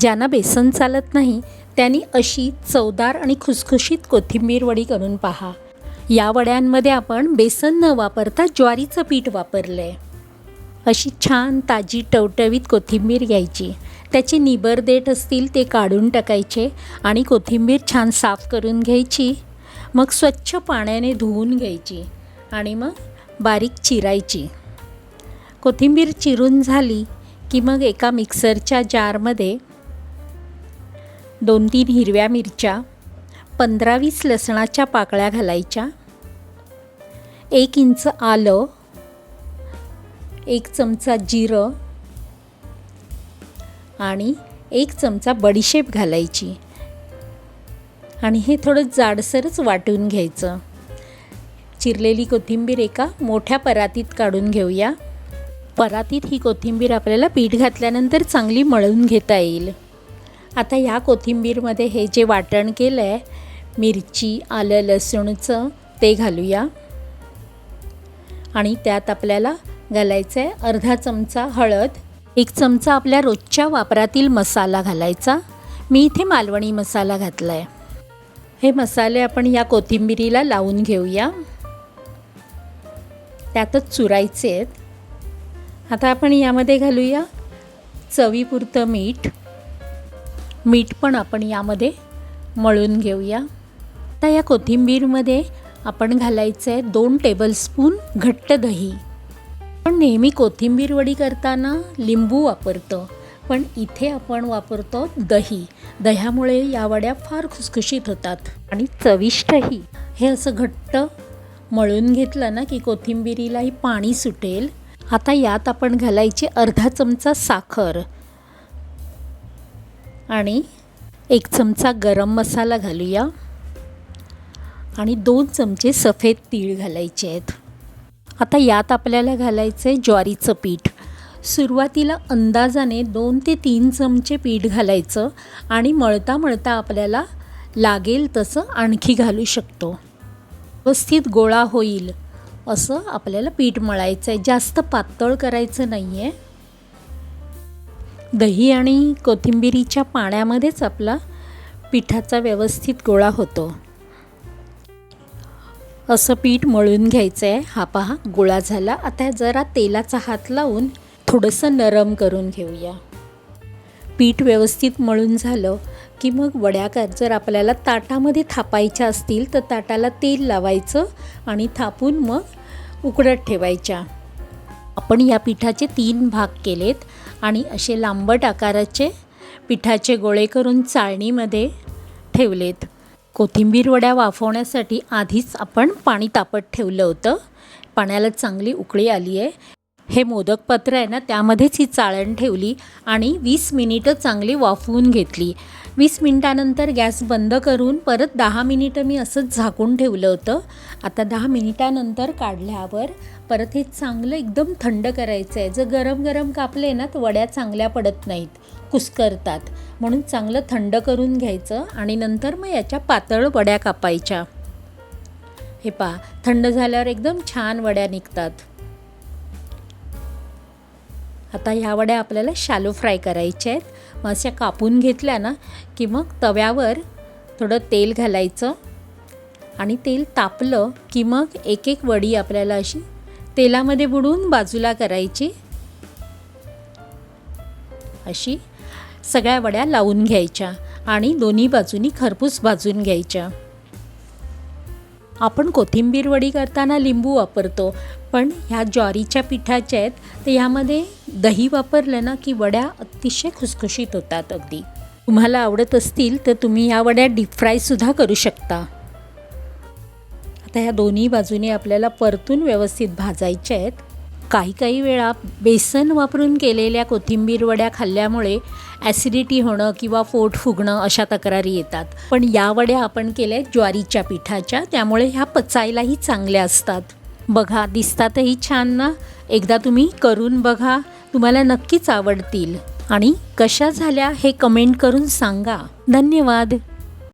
ज्यांना बेसन चालत नाही त्यांनी अशी चवदार आणि खुसखुशीत कोथिंबीर वडी करून पहा. या वड्यांमध्ये आपण बेसन न वापरता ज्वारीचं पीठ वापरलं आहे अशी छान ताजी टवटवीत कोथिंबीर घ्यायची. त्याचे निबर देठ असतील ते काढून टाकायचे आणि कोथिंबीर छान साफ करून घ्यायची. मग स्वच्छ पाण्याने धुवून घ्यायची आणि मग बारीक चिरायची. कोथिंबीर चिरून झाली की मग एका मिक्सरच्या जारमध्ये दोन तीन हिरव्या मिरच्या पंधरा वीस लसणाच्या पाकळ्या घालायच्या एक इंच आलं एक चमचा जिरं आणि एक चमचा बडीशेप घालायची. आणि हे थोडं जाडसरच वाटून घ्यायचं. चिरलेली कोथिंबीर एका मोठ्या परातीत काढून घेऊया. परातीत ही कोथिंबीर आपल्याला पीठ घातल्यानंतर चांगली मळून घेता येईल. आता या कोथिंबीरमध्ये हे जे वाटण केलं आहे मिरची आलं लसूणचं ते घालूया. आणि त्यात आपल्याला घालायचं आहे अर्धा चमचा हळद एक चमचा आपल्या रोजच्या वापरातील मसाला घालायचा. मी इथे मालवणी मसाला घातला आहे हे मसाले आपण या कोथिंबिरीला लावून घेऊया. त्यातच चुरायचे आहेत. आता आपण यामध्ये घालूया चवीपुरतं मीठ. मीठ पण आपण यामध्ये मळून घेऊया. आता या कोथिंबीरमध्ये आपण घालायचं आहे दोन टेबलस्पून घट्ट दही. पण नेहमी कोथिंबीर वडी करताना लिंबू वापरतो पण इथे आपण वापरतो दही. दह्यामुळे या वड्या फार खुसखुशीत होतात. आणि चविष्टही. हे असं घट्ट मळून घेतलं ना की कोथिंबिरीलाही पाणी सुटेल. आता यात आपण घालायची अर्धा चमचा साखर. आणि एक चमचा गरम मसाला घालूया. आणि दोन चमचे सफेद तीळ घालायचे आहेत. आता यात आपल्याला घालायचं आहे ज्वारीचं पीठ. सुरुवातीला अंदाजाने दोन ते तीन चमचे पीठ घालायचं आणि मळता मळता आपल्याला लागेल तसं आणखी घालू शकतो. व्यवस्थित गोळा होईल असं आपल्याला पीठ मळायचं आहे जास्त पातळ करायचं नाही आहे दही आणि कोथिंबिरीच्या पाण्यामध्येच आपला पिठाचा व्यवस्थित गोळा होतो. असं पीठ मळून घ्यायचं आहे हा पहा गोळा झाला. आता जरा तेलाचा हात लावून थोडंसं नरम करून घेऊया. पीठ व्यवस्थित मळून झालं की मग वड्या कर जर आपल्याला ताटामध्ये थापायच्या असतील तर ताटाला तेल लावायचं आणि थापून मग उकडत ठेवायच्या. आपण या पिठाचे तीन भाग केलेत. आणि असे लांबट आकाराचे पिठाचे गोळे करून चाळणीमध्ये ठेवलेत. कोथिंबीर वड्या वाफवण्यासाठी आधीच आपण पाणी तापत ठेवलं होतं. पाण्याला चांगली उकळी आली आहे. हे मोदक पत्र आहे ना त्यामध्येच ही चाळण ठेवली आणि वीस मिनिटं चांगली वाफवून घेतली. वीस मिनिटानंतर गॅस बंद करून परत दहा मिनिटं मी असंच झाकून ठेवलं होतं. आता दहा मिनिटानंतर काढल्यावर परत हे चांगलं एकदम थंड करायचं आहे. जर गरम गरम कापले ना तर वड्या चांगल्या पडत नाहीत कुस्करतात. म्हणून चांगलं थंड करून घ्यायचं आणि नंतर मग याच्या पातळ वड्या कापायच्या. हे पहा थंड झाल्यावर एकदम छान वड्या निघतात. आता ह्या वड्या आपल्याला शॅलो फ्राय करायच्या आहेत. मग अशा कापून घेतल्या ना की मग तव्यावर थोडं तेल घालायचं आणि तेल तापलं की मग एक एक वडी आपल्याला अशी तेलामध्ये बुडून बाजूला करायची. अशी सगळ्या वड्या लावून घ्यायच्या आणि दोन्ही बाजूनी खरपूस भाजून घ्यायच्या. आपण कोथिंबीर वडी करताना लिंबू वापरतो पण ह्या ज्वारीच्या पिठाच्या आहेत तर ह्यामध्ये दही वापरलं ना की वड्या अतिशय खुसखुशीत होतात अगदी. तुम्हाला आवडत असतील तर तुम्ही ह्या वड्या डीप फ्रायसुद्धा करू शकता. आता ह्या दोन्ही बाजूने आपल्याला परतून व्यवस्थित भाजायच्या आहेत. काही काही वेळा बेसन वापरून केलेल्या कोथिंबीर वड्या खाल्ल्यामुळे ॲसिडिटी होणं किंवा पोट फुगणं अशा तक्रारी येतात. पण या वड्या आपण केल्या ज्वारीच्या पिठाच्या त्यामुळे ह्या पचायलाही चांगल्या असतात. बघा दिसतातही छान ना? एकदा तुम्ही करून बघा. तुम्हाला नक्कीच आवडतील. आणि कशा झाल्या हे कमेंट करून सांगा. धन्यवाद.